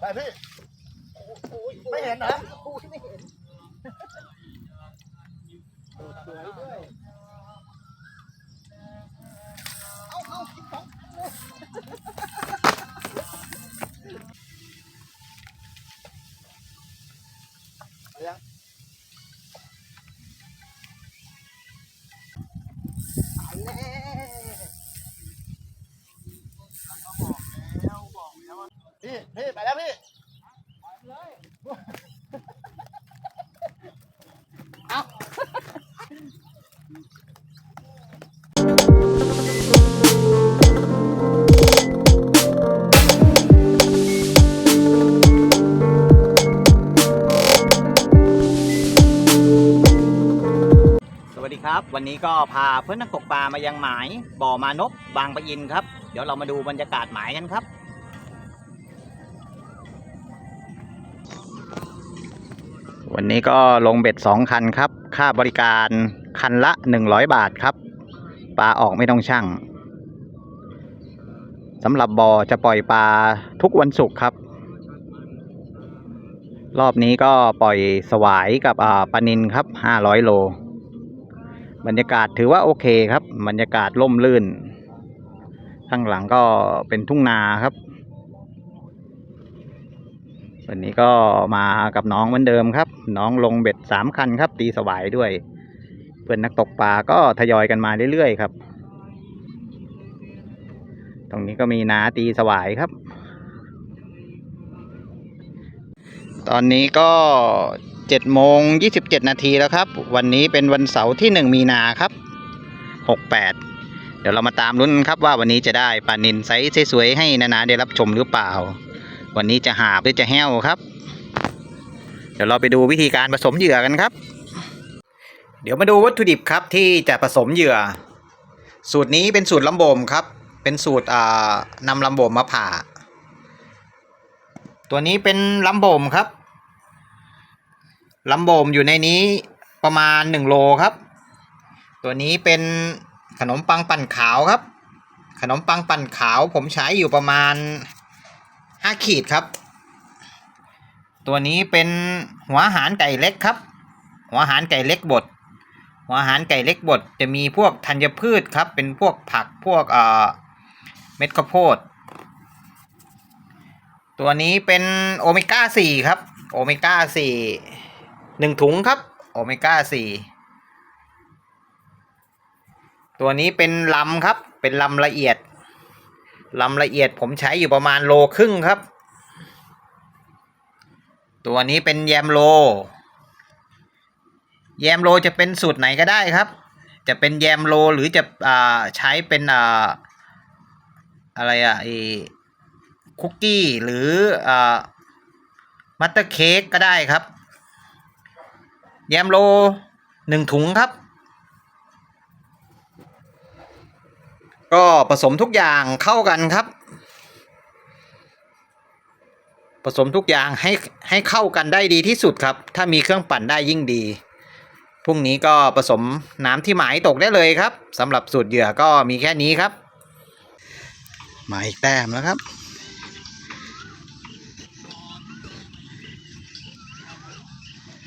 แพี่พี่ไปแล้วพี่เอาสวัสดีครับวันนี้ก็พาเพื่อนนักตกปลามายังหมายบ่อมานพบางปะอินครับ เดี๋ยวเรามาดูบรรยากาศหมายกันครับ นี้ก็ลงเบ็ดสองคันครับ ค่าบริการคันละ100บาทครับ ปลาออกไม่ต้องช่างสำหรับบ่อจะปล่อยปลาทุกวันศุกร์ครับ รอบนี้ก็ปล่อยสวายกับปลานินครับ500โล บรรยากาศถือว่าโอเคครับ บรรยากาศร่มรื่น ข้างหลังก็เป็นทุ่งนาครับ วันนี้ก็มากับน้องเหมือนเดิมครับ น้องลงเบ็ดสามคันครับ ตีสวายด้วย เพื่อนนักตกปลาก็ทยอยกันมาเรื่อยๆครับ ตรงนี้ก็มีนาตีสวายครับ ตอนนี้ก็เจ็ดโมงยี่สิบเจ็ดนาทีแล้วครับ วันนี้เป็นวันเสาร์ที่หนึ่งมีนาครับหกแปดเดี๋ยวเรามาตามลุ้นครับว่าวันนี้จะได้ปลานินไซส์สวยๆให้นานาได้รับชมหรือเปล่า วันนี้จะหาบหรือจะแห้วครับ เดี๋ยวเราไปดูวิธีการผสมเหยื่อกันครับ เดี๋ยวมาดูวัตถุดิบครับที่จะผสมเหยื่อ สูตรนี้เป็นสูตรลำโบมครับ เป็นสูตรอ่านำลำโบมมาผ่า ตัวนี้เป็นลำโบมครับลำโบมอยู่ในนี้ประมาณหนึ่งโลครับ ตัวนี้เป็นขนมปังปั่นขาวครับ ขนมปังปั่นขาวผมใช้อยู่ประมาณ ห้าขีดครับ ตัวนี้เป็นหัวหารไก่เล็กครับ หัวหารไก่เล็กบด หัวหารไก่เล็กบด จะมีพวกธัญพืชครับ เป็นพวกผักพวกเอ่อเม็ดข้าวโพด ตัวนี้เป็นโอเมก้าสี่ครับ โอเมก้าสี่หนึ่งถุงครับ โอเมก้าสี่ตัวนี้เป็นลำครับ เป็นลำละเอียด ลำละเอียดผมใช้อยู่ประมาณโลครึ่งครับ ตัวนี้เป็นแยมโล แยมโลจะเป็นสูตรไหนก็ได้ครับ จะเป็นแยมโลหรือจะอ่าใช้เป็นอ่าอะไรอะไอคุกกี้หรืออมัตเตอร์เค้กก็ได้ครับ แยมโลหนึ่งถุงครับ ก็ผสมทุกอย่างเข้ากันครับ ผสมทุกอย่างให้ให้เข้ากันได้ดีที่สุดครับ ถ้ามีเครื่องปั่นได้ยิ่งดีพรุ่งนี้ก็ผสมน้ำที่หมายตกได้เลยครับสำหรับสูตรเหยื่อก็มีแค่นี้ครับ หมาอีกแต้มแล้วครับ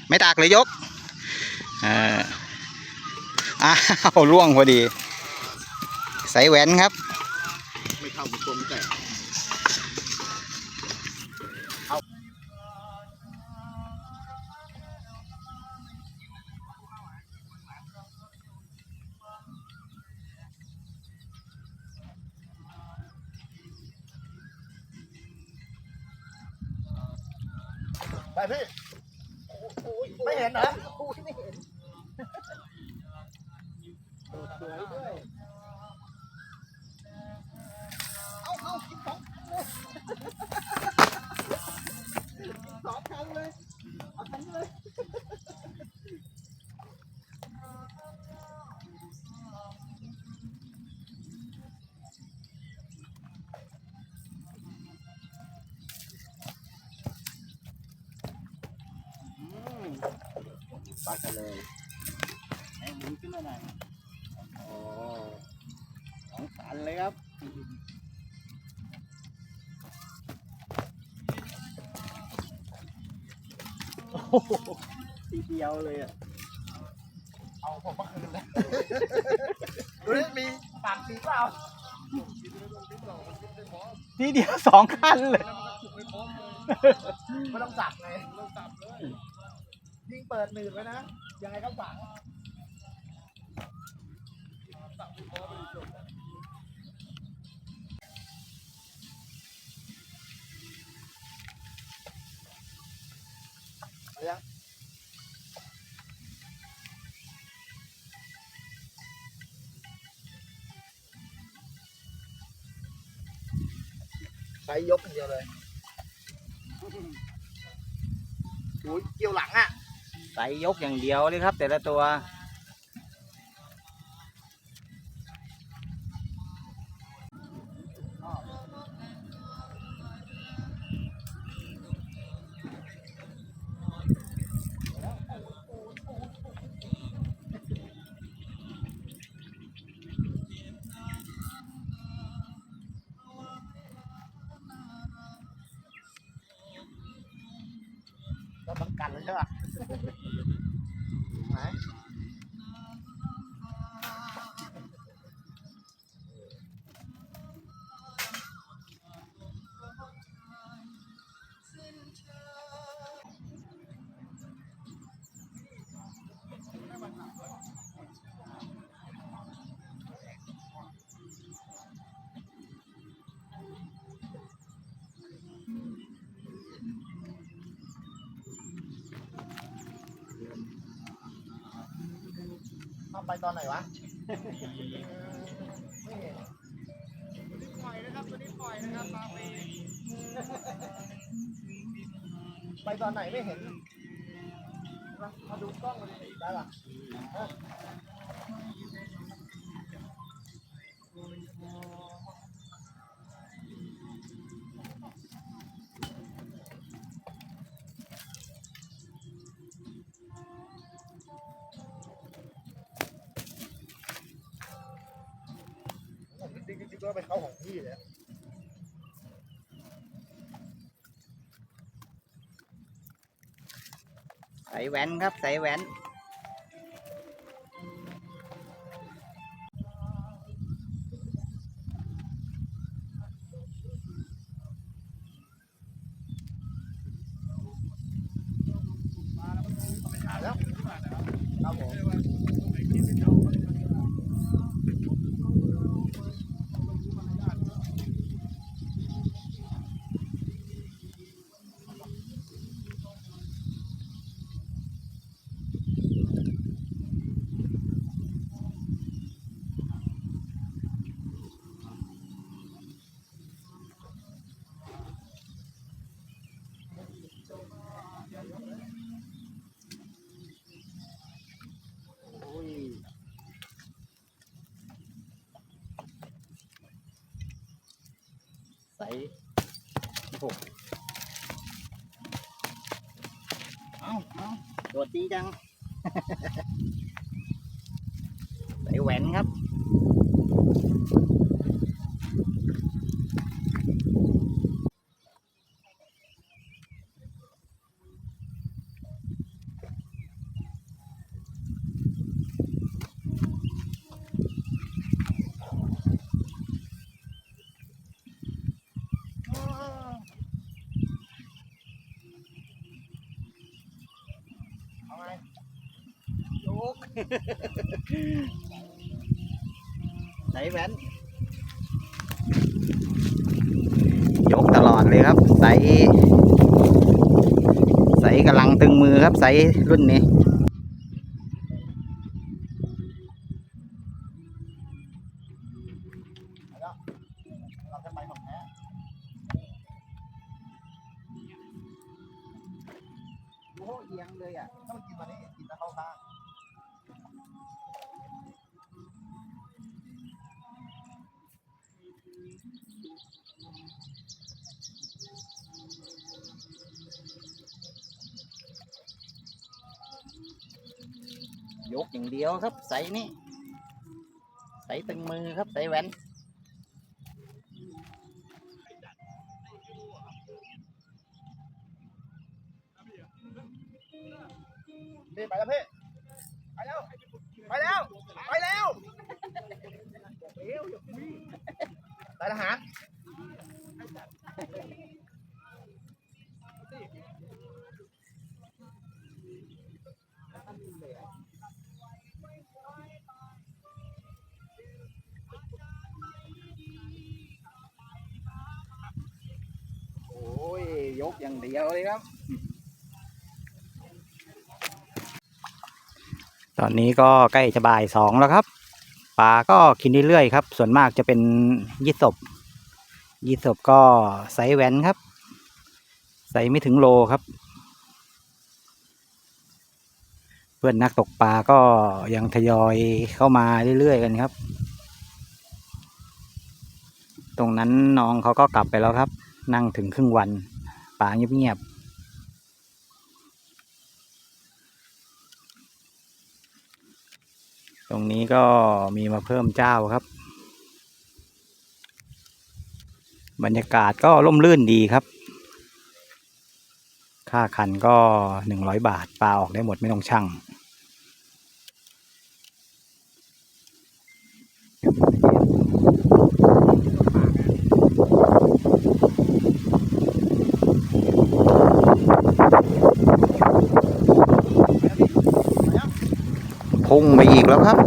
ไม่ตากเลยยกเอออ้าวล่วงพอดี ใส่แหวนครับ ไม่เข้าตรงแต่ไปพี่ ไม่เห็นนะไม่เห็นสวยด้วย ปลาทะเล ทีเดียวเลยอะ เอาผมมาคืนเลยดูนี่มีปากสีเปล่าทีเดียวสองคันเลยไม่ต้องสับไงไม่ต้องสับเลย ยิ่งเปิดหนืดไว้นะ ยังไงก็ฝังเอายั งใช้ยกอย่างเดียวเลยโอ้ยเกี่ยวหลังอะ ใส่ยกอย่างเดียวเลยครับ แต่ละตัว ไปตอนไหนวะไม่เห็นปล่อยนะครับตัวนี้ปล่อยนะครับปลาเมไปตอนไหนไม่เห็น มาดูกล้องมันได้ปะ แหวนครับ ใส่แหวน ใส่โอ้โหเอาเอาโดดดีจัง ใส่แหวนครับ เอาไง ยกใส่แหวนยกตลอดเลยครับ ใส่ใส่กำลังตึงมือครับใส่รุ่นนี้เอียงเลยอะถ้ามันกินมานี้กิน ยกอย่างเดียวครับใส่นี่ใส่ตึงมือครับใส่แหวนพี่ไปแล้วพี่ไปแล้ว ไปแล้ว ไปแล้วได้ทหาร ยกอย่างเดียวเลยครับ ตอนนี้ก็ใกล้จะบ่ายสองแล้วครับปลาก็กินเรื่อยๆครับ ส่วนมากจะเป็นยี่สบยี่สบก็ไซส์แหวนครับไซส์ไม่ถึงโลครับ เพื่อนนักตกปลาก็ยังทยอยเข้ามาเรื่อยๆกันครับ ตรงนั้นน้องเขาก็กลับไปแล้วครับ นั่งถึงครึ่งวัน ป่าเงียบๆ ตรงนี้ก็มีมาเพิ่มเจ้าครับ บรรยากาศก็ร่มรื่นดีครับ ค่าคันก็หนึ่งร้อยบาทปลาออกได้หมดไม่ต้องชั่ง พุ่งไปอีกแล้วครับ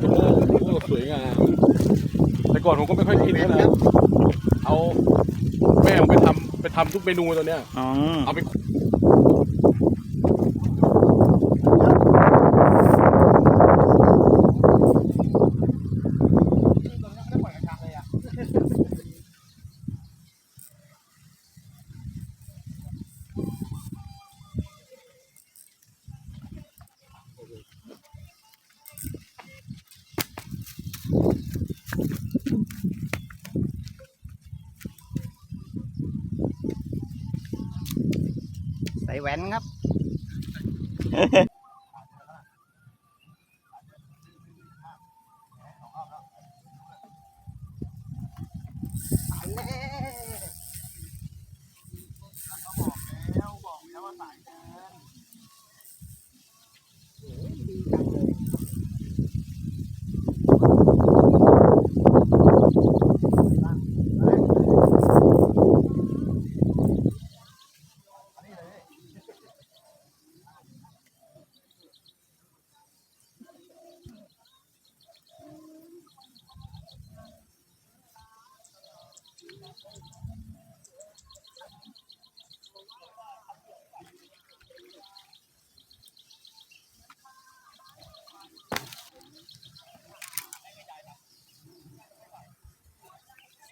โอ้โหสวยงาม แต่ ก่อนผมก็ไม่ค่อยกินนะเอาแม่ผมไปทำไปทำทุกเมนูตอนเนี้ยอ๋อเอาไป นี่ตรงนี้ไม่ได้ปล่อยกระชังเลยอะ ใส่แหวนครับ แล้วบอกแล้วว่าสายเกิน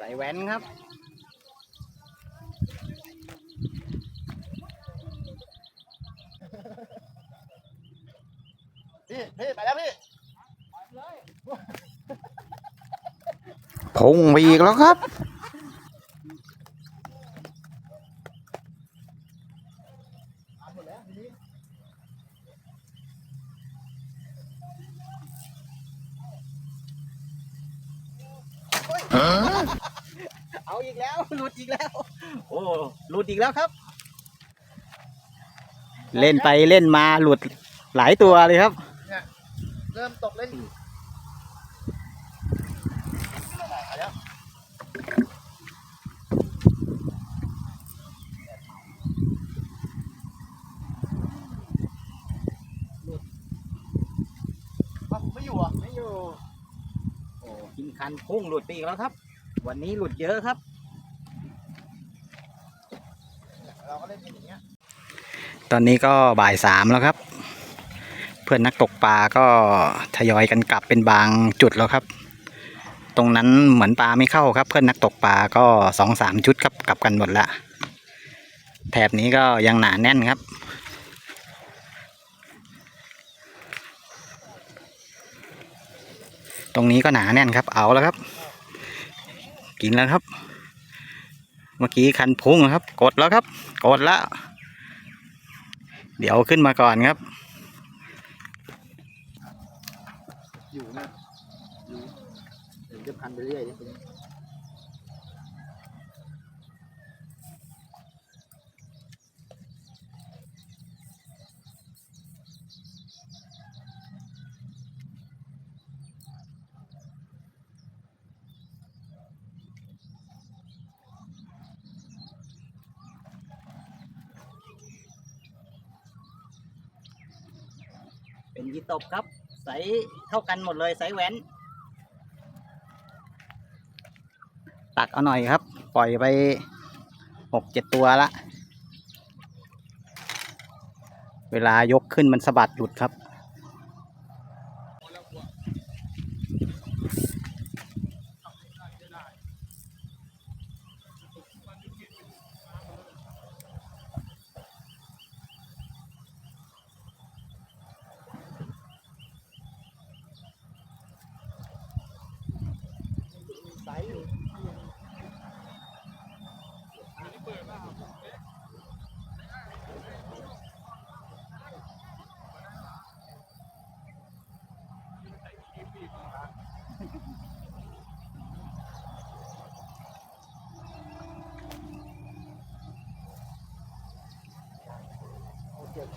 ใส่แหวนครับ พี่ พี่ ไปแล้วพี่พุ่งไปอีกแล้วครับทำหมดแล้วทีนี้ อาอีกแล้วหลุดอีกแล้ว โอ้หลุดอีกแล้วครับ เล่นไปเล่นมาหลุดหลายตัวเลยครับเริ่มตกเล่นไปแล้วหลุดอ้าวไม่อยู่อะไม่อยู่ โอ้กินคันพุ่งหลุดไปอีกแล้วครับ วันนี้หลุดเยอะครับ เราก็เล่นอย่างเงี้ย ตอนนี้ก็บ่ายสามแล้วครับ เพื่อนนักตกปลาก็ทยอยกันกลับเป็นบางจุดแล้วครับ ตรงนั้นเหมือนปลาไม่เข้าครับ เพื่อนนักตกปลาก็สองสามชุดครับกลับกันหมดละแถบนี้ก็ยังหนาแน่นครับตรงนี้ก็หนาแน่นครับ เอาแล้วครับ กินแล้วครับ เมื่อกี้คันพุ่งครับ กดแล้วครับ กดแล้ว เดี๋ยวขึ้นมาก่อนครับ อยู่นะอยู่เดี๋ยวจะพันไปเรื่อย บครับ ใสเท่ากันหมดเลยใสแหวน ตักเอาหน่อยครับ ปล่อยไปหกเจ็ดตัวละ เวลายกขึ้นมันสะบัดหลุดครับ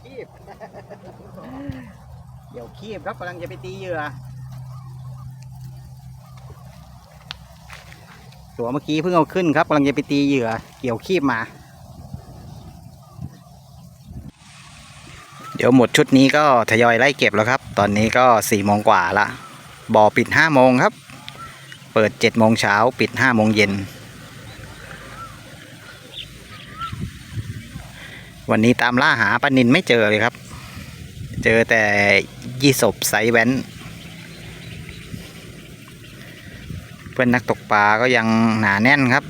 คีบเดี๋ยวคีบครับกำลังจะไปตีเหยื่อ ตัวเมื่อกี้เพิ่งเอาขึ้นครับกำลังจะไปตีเหยื่อ เกี่ยวคีบมา เดี๋ยวหมดชุดนี้ก็ทยอยไล่เก็บแล้วครับ ตอนนี้ก็สี่โมงกว่าละบ่อปิดห้าโมงครับ เปิดเจ็ดโมงเช้าปิดห้าโมงเย็น วันนี้ตามล่าหาปลานินไม่เจอเลยครับ เจอแต่ยี่สบไซส์แว้น เพื่อนนักตกปลาก็ยังหนาแน่นครับ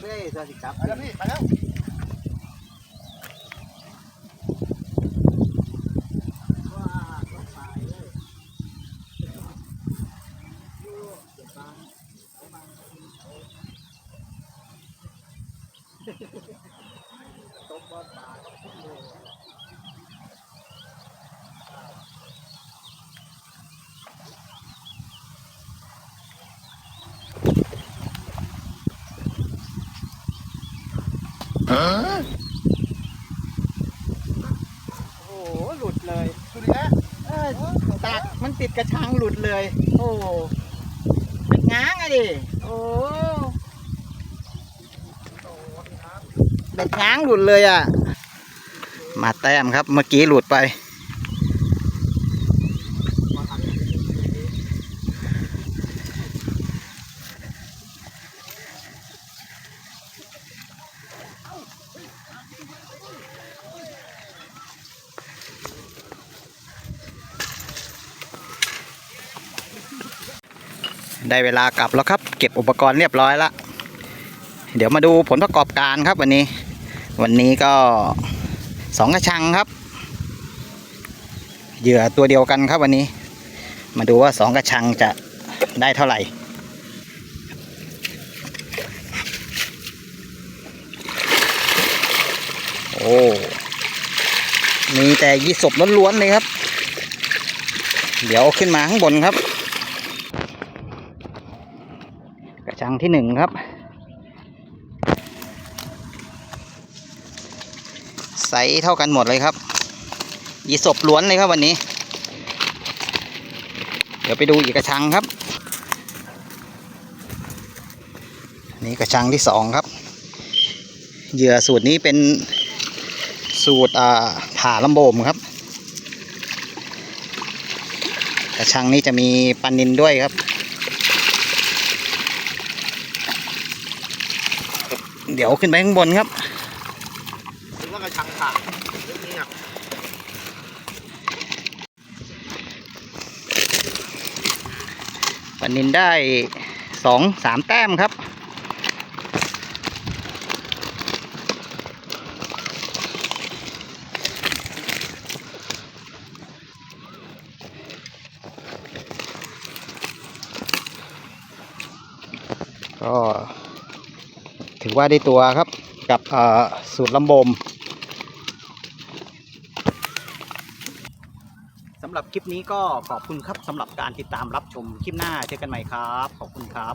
เฮ้ยสวัสดีครับไปแล้วพี่ไปแล้ว โอ้โหหลุดเลยสุดแล้วเออตักมันติดกระชังหลุดเลย โอ้เป็นง้างอะดิโอ้เป็นง้างหลุดเลยอะ มาแต้มครับ เมื่อกี้หลุดไป ได้เวลากลับแล้วครับ เก็บอุปกรณ์เรียบร้อยละเดี๋ยวมาดูผลประกอบการครับวันนี้ วันนี้ก็สองกระชังครับ เหยื่อตัวเดียวกันครับวันนี้ มาดูว่าสองกระชังจะได้เท่าไหร่โอ้มีแต่ยี่สบล้วนๆเลยครับ เดี๋ยวขึ้นมาข้างบนครับ กระชังที่หนึ่งครับไซส์เท่ากันหมดเลยครับยีศพล้วนเลยครับวันนี้ เดี๋ยวไปดูอีกกระชังครับ นี่กระชังที่สองครับ เหยื่อสูตรนี้เป็นสูตรอ่าผ่าลำโบมครับ กระชังนี้จะมีปันนินด้วยครับ เดี๋ยวขึ้นไปข้างบนครับหรือว่ากระชังขาดเรื่องนี้อะปลานินได้สองสามแต้มครับ อว่าได้ตัวครับกับสูตรลำบมสำหรับคลิปนี้ก็ขอบคุณครับสำหรับการติดตามรับชมคลิปหน้าเจอกันใหม่ครับ ขอบคุณครับ